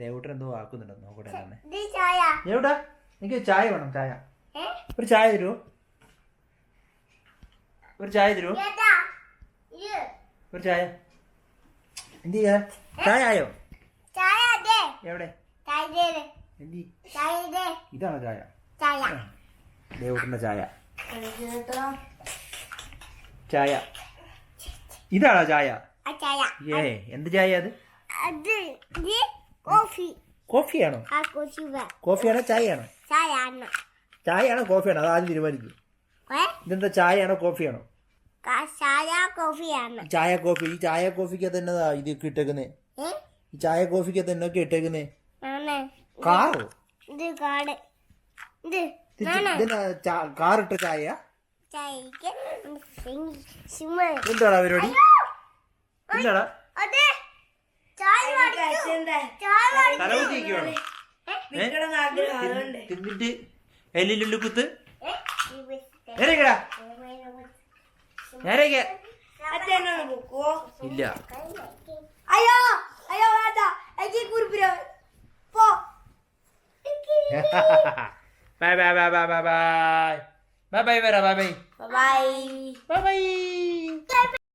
ദേവൂട്ടൻ എന്തോ ആക്കുന്നുണ്ടോ നോക്കട്ടെ തന്നെ ദേവൂട്ടാ എനിക്ക് ചായ വേണം ചായ. ഒരു ചായ തരുമോ ഒരു ചായ തരുമോ ഒരു ചായ. എന്ത് ചെയ്യാ? ചായ ആയോ? എവിടെ? ചായ ദേ എന്തി ചായ? ദേ ഇതാണോ ചായ? ചായ. ദേവൂട്ടന്റെ ചായ. ചായ. ഇതാണോ ചായ? ഏ എന്ത് ചായ അത്? കോഫി. കോഫിയാണോ? കോഫിയാണോ ചായയാണോ? ചായയാണോ. കോഫിയാണോ? അത് ആദ്യം തീരുമാനിക്കും. ഇതെന്താ ചായയാണോ കോഫിയാണോ? ചായ കോഫി. ഈ ചായ കോഫിക്ക് തന്നെതാ ഇത് കിട്ടേക്കുന്നേ ഈ ചായ കോഫിക്ക് തന്നെ ഒക്കെ കാറോ? കാറിട്ട ചായ? എന്താടാ പരിപാടി? എന്താടാ? തലകുത്തിരിക്കുവാണോ? തിന്നിട്ട് എല്ലിലുള്ളു കുത്ത്. നേരെക്കടാ നേരേക്ക് ഇല്ല. അയ്യോ അയ്യോ വേണ്ട. എനിക്ക് കുറിപ്പിരോ പോ. Bye bye bye bye bye bye. Bye bye bye. Bye. Bye bye.